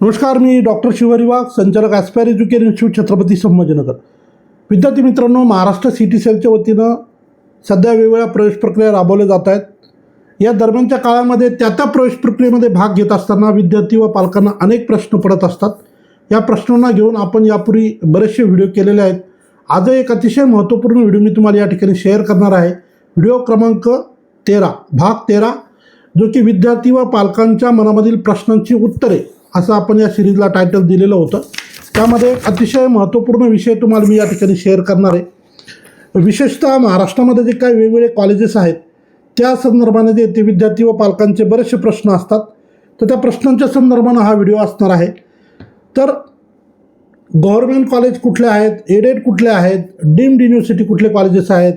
नमस्कार मी डॉक्टर शिवरी वाघ संचालक Aspire Education Institute Chhatrapati Sambhajinagar. विद्यार्थी मित्रांनो महाराष्ट्र सी टी सेलच्या वतीनं सध्या वेगवेगळ्या प्रवेश प्रक्रिया राबवल्या जात आहेत. या दरम्यानच्या काळामध्ये त्या त्या प्रवेश प्रक्रियेमध्ये भाग घेत असताना विद्यार्थी व पालकांना अनेक प्रश्न पडत असतात. या प्रश्नांना घेऊन आपण यापूर्वी बरेचसे व्हिडिओ केलेले आहेत. आज एक अतिशय महत्त्वपूर्ण व्हिडिओ मी तुम्हाला या ठिकाणी शेअर करणार आहे. व्हिडिओ क्रमांक तेरा भाग तेरा जो की विद्यार्थी व पालकांच्या मनामधील प्रश्नांची उत्तरे. असं आपण या सिरीजला टायटल दिलेलं होतं. त्यामध्ये अतिशय महत्त्वपूर्ण विषय तुम्हाला मी या ठिकाणी शेअर करणार आहे. विशेषतः महाराष्ट्रामध्ये जे काही वेगवेगळे कॉलेजेस आहेत त्या संदर्भाने जे ते विद्यार्थी व पालकांचे बरेचसे प्रश्न असतात. तर त्या प्रश्नांच्या संदर्भानं हा व्हिडिओ असणार आहे. तर गव्हर्मेंट कॉलेज कुठले आहेत एडेड कुठले आहेत डीम्ड युनिव्हर्सिटी कुठले कॉलेजेस आहेत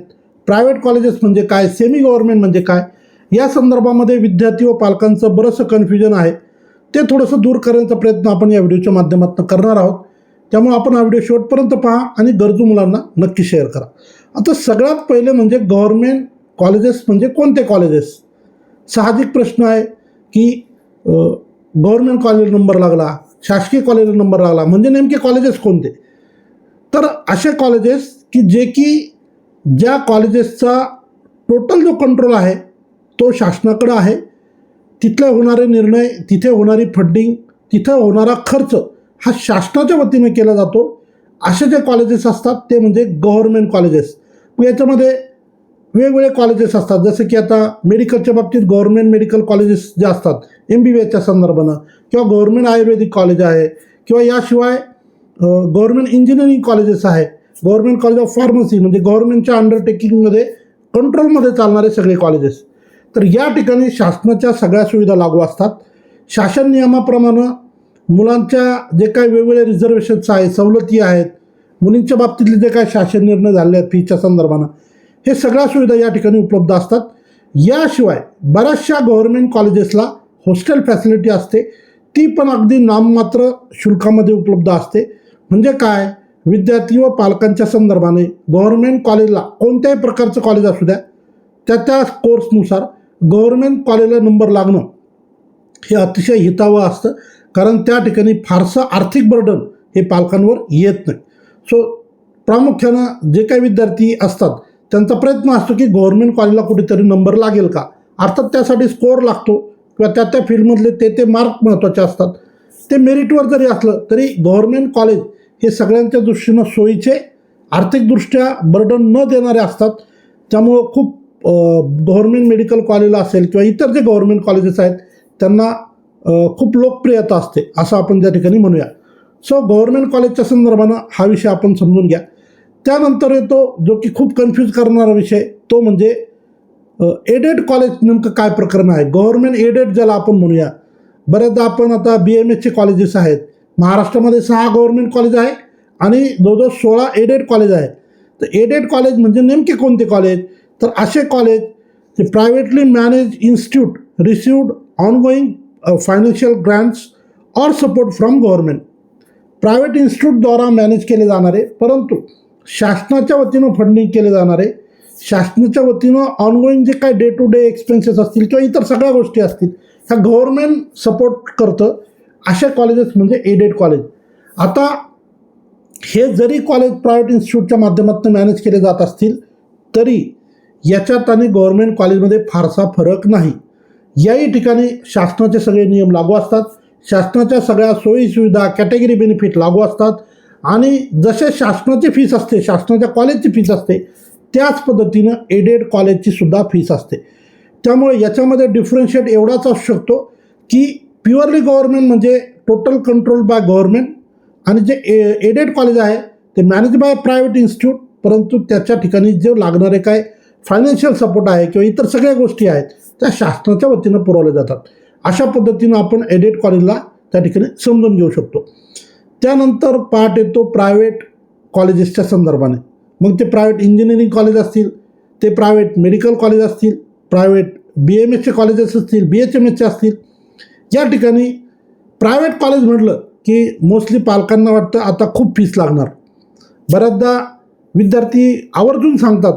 प्रायव्हेट कॉलेजेस म्हणजे काय सेमी गव्हर्मेंट म्हणजे काय या संदर्भामध्ये विद्यार्थी व पालकांचं बरंचसं कन्फ्युजन आहे. ते थोडंसं दूर करण्याचा प्रयत्न आपण या व्हिडिओच्या माध्यमातून करणार आहोत. त्यामुळे आपण हा व्हिडिओ शेवटपर्यंत पहा आणि गरजू मुलांना नक्की शेअर करा. आता सगळ्यात पहिले म्हणजे गव्हर्मेंट कॉलेजेस म्हणजे कोणते कॉलेजेस साहजिक प्रश्न आहे की गव्हर्मेंट कॉलेज नंबर लागला शासकीय कॉलेज नंबर लागला म्हणजे नेमके कॉलेजेस कोणते? तर असे कॉलेजेस की जे की ज्या कॉलेजेसचा टोटल जो कंट्रोल आहे तो शासनाकडं आहे. तिथले होणारे निर्णय तिथे होणारी फंडिंग तिथं होणारा खर्च हा शासनाच्या वतीने केला जातो. असे जे कॉलेजेस असतात ते म्हणजे गव्हर्मेंट कॉलेजेस याच्यामध्ये वेगवेगळे कॉलेजेस असतात. जसं की आता मेडिकलच्या बाबतीत गव्हर्मेंट मेडिकल कॉलेजेस जे असतात एम बी बी एसच्या संदर्भानं किंवा गव्हर्मेंट आयुर्वेदिक कॉलेज आहे किंवा याशिवाय गव्हर्मेंट इंजिनिअरिंग कॉलेजेस आहे. गव्हर्मेंट कॉलेज ऑफ फार्मसी म्हणजे गव्हर्मेंटच्या अंडरटेकिंगमध्ये कंट्रोलमध्ये चालणारे सगळे कॉलेजेस तर या ठिकाणी शासनाच्या सगळ्या सुविधा लागू असतात. शासन नियमाप्रमाणे मुलांच्या जे काही वेगवेगळ्या रिझर्वेशन्स आहेत सवलती आहेत मुलींच्या बाबतीतले जे काही शासन निर्णय झाले आहेत फीच्या संदर्भानं हे सगळ्या सुविधा या ठिकाणी उपलब्ध असतात. याशिवाय बऱ्याचशा गव्हर्मेंट कॉलेजेसला हॉस्टेल फॅसिलिटी असते. ती पण अगदी नाममात्र शुल्कामध्ये उपलब्ध असते. म्हणजे काय? विद्यार्थी व पालकांच्या संदर्भाने गव्हर्मेंट कॉलेजला कोणत्याही प्रकारचं कॉलेज असू द्या त्या त्या कोर्सनुसार गव्हर्मेंट कॉलेजला नंबर लागणं हे अतिशय हितावं असतं. कारण त्या ठिकाणी फारसं आर्थिक बर्डन हे पालकांवर येत नाही. सो प्रामुख्यानं जे काही विद्यार्थी असतात त्यांचा प्रयत्न असतो की गव्हर्मेंट कॉलेजला कुठेतरी नंबर लागेल का? अर्थात त्यासाठी स्कोअर लागतो किंवा त्या त्या फील्डमधले ते ते मार्क महत्त्वाचे असतात. ते मेरिटवर जरी असलं तरी गव्हर्मेंट कॉलेज हे सगळ्यांच्या दृष्टीनं सोयीचे आर्थिकदृष्ट्या बर्डन न देणारे असतात. त्यामुळं खूप गव्हर्मेंट मेडिकल कॉलेजला असेल किंवा इतर जे गव्हर्मेंट कॉलेजेस आहेत त्यांना खूप लोकप्रियता असते असं आपण त्या ठिकाणी म्हणूया. सो गव्हर्मेंट कॉलेजच्या संदर्भानं हा विषय आपण समजून घ्या. त्यानंतर येतो जो की खूप कन्फ्यूज करणारा विषय तो म्हणजे एडेड कॉलेज नेमकं काय प्रकरण आहे? गव्हर्मेंट एडेड ज्याला आपण म्हणूया. बऱ्याचदा आपण आता बी एम एसचे कॉलेजेस आहेत. महाराष्ट्रामध्ये सहा गव्हर्मेंट कॉलेज आहे आणि जवळजवळ सोळा एडेड कॉलेज आहे तर एडेड कॉलेज म्हणजे नेमके कोणते कॉलेज तर असे कॉलेज जे privately manage institute received ongoing financial grants or support from government private इन्स्टिट्यूटद्वारा manage केले जाणारे परंतु शासनाच्या वतीनं फंडिंग केले जाणारे शासनाच्या वतीनं ऑनगोईंग जे काय डे टू डे एक्सपेन्सेस असतील किंवा इतर सगळ्या गोष्टी असतील ह्या गव्हर्मेंट सपोर्ट करतं अशा कॉलेजेस म्हणजे एडेड कॉलेज आता हे जरी कॉलेज प्रायव्हेट इन्स्टिट्यूटच्या माध्यमातून मॅनेज केले जात असतील तरी याच्यात आणि गव्हर्मेंट कॉलेजमध्ये फारसा फरक नाही. याही ठिकाणी शासनाचे सगळे नियम लागू असतात. शासनाच्या सगळ्या सोयीसुविधा कॅटेगरी बेनिफिट लागू असतात. आणि जसे शासनाची फीस असते शासनाच्या कॉलेजची फीस असते त्याच पद्धतीनं एडेड कॉलेजची सुद्धा फीस असते. त्यामुळे याच्यामध्ये डिफरन्शिएट एवढाच असू शकतो की प्युअरली गव्हर्मेंट म्हणजे टोटल कंट्रोल बाय गव्हर्मेंट आणि जे ए एडेड कॉलेज आहे ते मॅनेज बाय प्रायव्हेट इन्स्टिट्यूट परंतु त्याच्या ठिकाणी जे लागणारे काय फायनान्शियल सपोर्ट आहे किंवा इतर सगळ्या गोष्टी आहेत त्या शासनाच्या वतीनं पुरवल्या जातात. अशा पद्धतीनं आपण एडेड कॉलेजला त्या ठिकाणी समजून घेऊ शकतो. त्यानंतर पार्ट येतो प्रायव्हेट कॉलेजेसच्या संदर्भाने. मग ते प्रायव्हेट इंजिनिअरिंग कॉलेज असतील ते प्रायव्हेट मेडिकल कॉलेज असतील प्रायव्हेट बी एम एसचे कॉलेजेस असतील बी एच एम एसचे असतील. या ठिकाणी प्रायव्हेट कॉलेज म्हटलं की मोस्टली पालकांना वाटतं आता खूप फीस लागणार. बऱ्याचदा विद्यार्थी आवर्जून सांगतात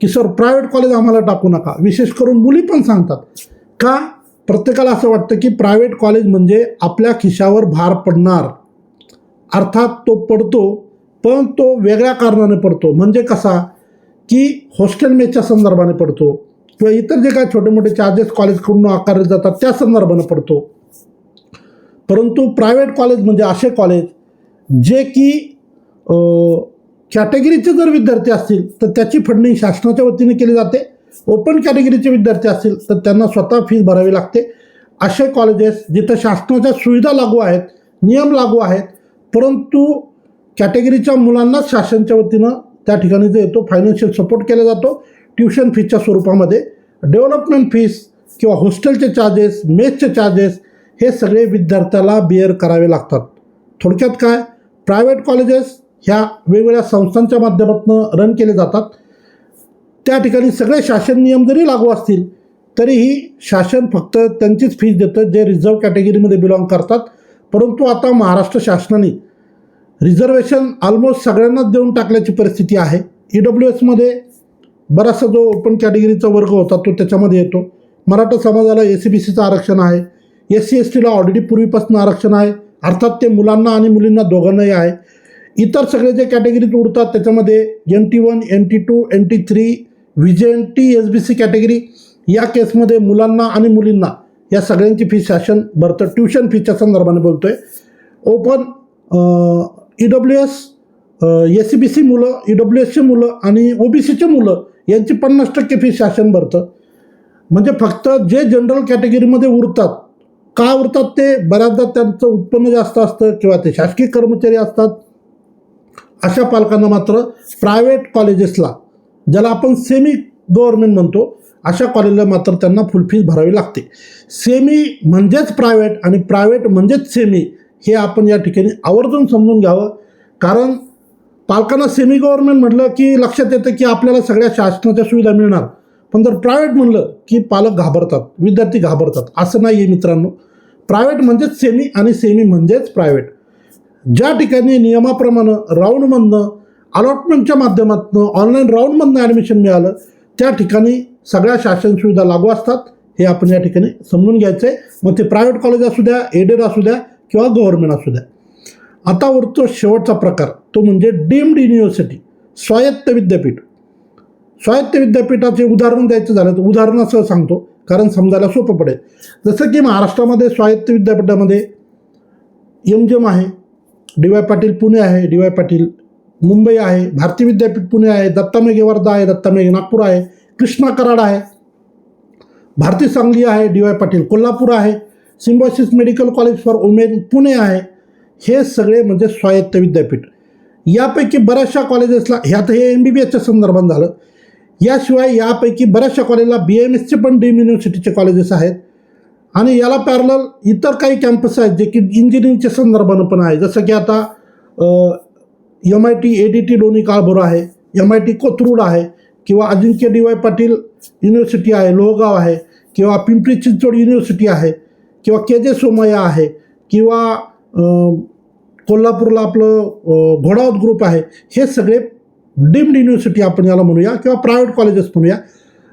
की सर प्रायव्हेट कॉलेज आम्हाला टाकू नका. विशेष करून मुली पण सांगतात. का? प्रत्येकाला असं वाटतं की प्रायव्हेट कॉलेज म्हणजे आपल्या खिशावर भार पडणार. अर्थात तो पडतो पण तो वेगळ्या कारणाने पडतो. म्हणजे कसा? की हॉस्टेल मेसच्या संदर्भाने पडतो. किंवा इतर जे काय छोटे मोठे चार्जेस कॉलेजकडून आकारले जातात त्या संदर्भाने पडतो. परंतु प्रायव्हेट कॉलेज म्हणजे असे कॉलेज जे की कॅटेगरीचे जर विद्यार्थी असतील तर त्याची फंडिंग शासनाच्या वतीने केली जाते. ओपन कॅटेगरीचे विद्यार्थी असतील तर त्यांना स्वतः फीस भरावी लागते. असे कॉलेजेस जिथं शासनाच्या सुविधा लागू आहेत नियम लागू आहेत परंतु कॅटेगरीच्या मुलांनाच शासनच्या वतीनं त्या ठिकाणी जो येतो फायनान्शियल सपोर्ट केला जातो. ट्युशन फीच्या स्वरूपामध्ये डेव्हलपमेंट फीस किंवा हॉस्टेलचे चार्जेस मेसचे चार्जेस हे सगळे विद्यार्थ्याला बिअर करावे लागतात. थोडक्यात काय? प्रायव्हेट कॉलेजेस ह्या वेगवेगळ्या संस्थांच्या माध्यमातून रन केले जातात. त्या ठिकाणी सगळे शासन नियम जरी लागू असतील तरीही शासन फक्त त्यांचीच फीज देतं जे रिझर्व कॅटेगरीमध्ये बिलॉंग करतात. परंतु आता महाराष्ट्र शासनाने रिझर्वेशन ऑलमोस्ट सगळ्यांनाच देऊन टाकल्याची परिस्थिती आहे. ई डब्ल्यू एसमध्ये बराचसा जो ओपन कॅटेगरीचा वर्ग होता तो त्याच्यामध्ये येतो. मराठा समाजाला ए सी बी सीचं आरक्षण आहे. एस सी एस टीला ऑलरेडी पूर्वीपासून आरक्षण आहे. अर्थात ते मुलांना आणि मुलींना दोघांनाही आहे. इतर सगळे जे कॅटेगरीज उडतात त्याच्यामध्ये N T one N T two N T three V J N T S B C category या केसमध्ये मुलांना आणि मुलींना या सगळ्यांची फी शासन भरतं. ट्युशन फीच्या संदर्भाने बोलतो आहे open E W S S C B C मुलं ई डब्ल्यू एसची मुलं आणि ओ बी सीचे मुलं यांची पन्नास टक्के फी शासन भरतं. म्हणजे फक्त जे जनरल कॅटेगरीमध्ये उरतात का उरतात ते बऱ्याचदा त्यांचं उत्पन्न जास्त असतं किंवा ते शासकीय कर्मचारी असतात. अशा पालकांना मात्र प्रायव्हेट कॉलेजेसला ज्याला आपण सेमी गव्हर्नमेंट म्हणतो अशा कॉलेजला मात्र त्यांना फुल फीज भरावी लागते. सेमी म्हणजेच प्रायव्हेट आणि प्रायव्हेट म्हणजेच सेमी हे आपण या ठिकाणी आवर्जून समजून घ्यावं. कारण पालकांना सेमी गव्हर्नमेंट म्हटलं की लक्षात येतं की आपल्याला सगळ्या शासनाच्या सुविधा मिळणार. पण जर प्रायव्हेट म्हणलं की पालक घाबरतात विद्यार्थी घाबरतात असं नाही आहे मित्रांनो. प्रायव्हेट म्हणजेच सेमी आणि सेमी म्हणजेच प्रायव्हेट ज्या ठिकाणी नियमाप्रमाणे राऊंडमधनं अलॉटमेंटच्या माध्यमातून ऑनलाईन राऊंडमधनं ॲडमिशन मिळालं त्या ठिकाणी सगळ्या शासन सुविधा लागू असतात. हे आपण या ठिकाणी समजून घ्यायचं आहे मग ते प्रायव्हेट कॉलेज असू द्या एडेड असू द्या किंवा गव्हर्नमेंट असू द्या. आता उरतो शेवटचा प्रकार तो म्हणजे डीम्ड युनिव्हर्सिटी स्वायत्त विद्यापीठ. स्वायत्त विद्यापीठाचे उदाहरण द्यायचं झालं तर उदाहरणासह सांगतो कारण समजायला सोपं पडेल. जसं की महाराष्ट्रामध्ये स्वायत्त विद्यापीठामध्ये एम जेम आहे. डी वाय पाटील पुणे आहे डी वाय पाटील मुंबई आहे भारती विद्यापीठ पुणे आहे दत्तामेघे वर्धा आहे दत्तामेघे नागपूर आहे कृष्णा कराड आहे भारती सांगली आहे डी वाय पाटील कोल्हापूर आहे Symbiosis medical college for women Pune आहे. हे सगळे म्हणजे स्वायत्त विद्यापीठ. यापैकी बऱ्याचशा कॉलेजेसला ह्यात हे एम बी बी एसच्या संदर्भात झालं. याशिवाय यापैकी बऱ्याचशा कॉलेजला बी एम एसचे पण डीम युनिव्हर्सिटीचे कॉलेजेस आहेत. आणि याला पॅरल इतर काही कॅम्पस आहेत जे की इंजिनिअरिंगच्या संदर्भानं पण आहे. जसं की आता M I T A D T Loni Kalbhor आहे एम आय टी कोथरूड आहे किंवा Ajinkya D Y Patil university आहे लोहगाव आहे किंवा पिंपरी चिंचवड युनिव्हर्सिटी आहे किंवा के जे सोमय्या आहे किंवा कोल्हापूरला आपलं घोडावत ग्रुप आहे हे सगळे डीम्ड युनिव्हर्सिटी आपण याला म्हणूया किंवा प्रायव्हेट कॉलेजेस म्हणूया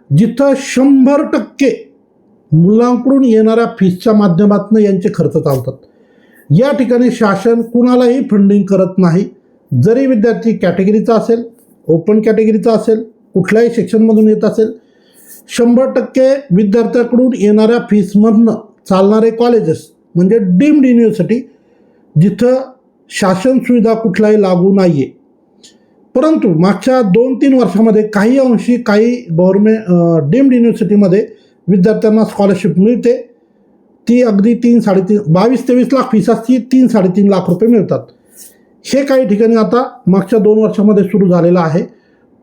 जिथं शंभर टक्के मुलांकडून येणाऱ्या फीसच्या माध्यमातून यांचे खर्च चालतात. या ठिकाणी शासन कुणालाही फंडिंग करत नाही. जरी विद्यार्थी कॅटेगरीचा असेल ओपन कॅटेगरीचा असेल कुठल्याही सेक्शनमधून येत असेल शंभर टक्के विद्यार्थ्याकडून येणाऱ्या फीसमधनं चालणारे कॉलेजेस म्हणजे डीम्ड युनिव्हर्सिटी जिथं शासन सुविधा कुठलाही लागू नाही आहे परंतु मागच्या दोन तीन वर्षामध्ये काही अंशी काही गव्हर्मेंट डीम्ड युनिव्हर्सिटीमध्ये विद्यार्थ्यांना स्कॉलरशिप मिळते. ती अगदी तीन साडेतीन बावीस तेवीस लाख फीस असती तीन साडेतीन लाख रुपये मिळतात. हे काही ठिकाणी आता मागच्या दोन वर्षामध्ये सुरू झालेलं आहे.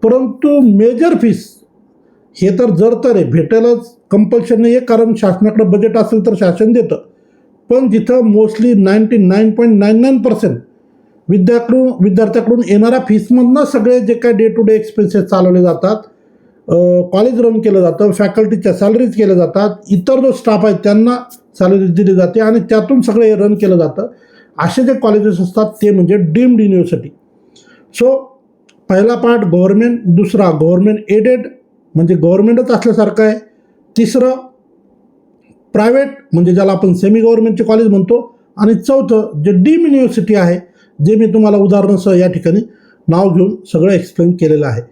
परंतु मेजर फीस हे तर जर तर आहे. भेटेलच कंपल्शन नाही आहे कारण शासनाकडे बजेट असेल तर शासन देतं. पण जिथं mostly ninety nine point nine nine percent विद्याकडून विद्यार्थ्याकडून येणाऱ्या फीसमधनं सगळे जे काही डे टू डे एक्सपेन्सेस चालवले जातात कॉलेज रन केलं जातं फॅकल्टीच्या सॅलरीज केल्या जातात इतर जो स्टाफ आहे त्यांना सॅलरीज दिली जाते आणि त्यातून सगळं हे रन केलं जातं. असे जे कॉलेजेस असतात ते म्हणजे डीम्ड युनिव्हर्सिटी सो पहिला पार्ट गव्हर्मेंट दुसरा गव्हर्मेंट एडेड म्हणजे गव्हर्मेंटच असल्यासारखं आहे. तिसरं प्रायव्हेट म्हणजे ज्याला आपण सेमी गव्हर्नमेंटचे कॉलेज म्हणतो. आणि चौथं जे डीम युनिव्हर्सिटी आहे जे मी तुम्हाला उदाहरणासह या ठिकाणी नाव घेऊन सगळं एक्सप्लेन केलेलं आहे.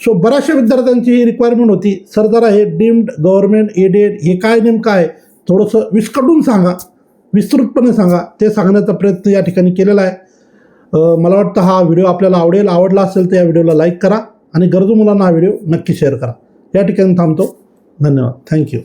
सो बऱ्याचशा विद्यार्थ्यांची ही रिक्वायरमेंट होती. सर जरा हे डीम्ड गव्हर्नमेंट एडेड हे काय नेमकं आहे थोडंसं विस्कटून सांगा. विस्तृतपणे सांगा. ते सांगण्याचा प्रयत्न या ठिकाणी केलेला आहे. मला वाटतं हा व्हिडिओ आपल्याला आवडेल. आवडला असेल तर या व्हिडिओला लाईक करा आणि गरजू मुलांना हा व्हिडिओ नक्की शेअर करा. या ठिकाणी थांबतो. धन्यवाद. थँक्यू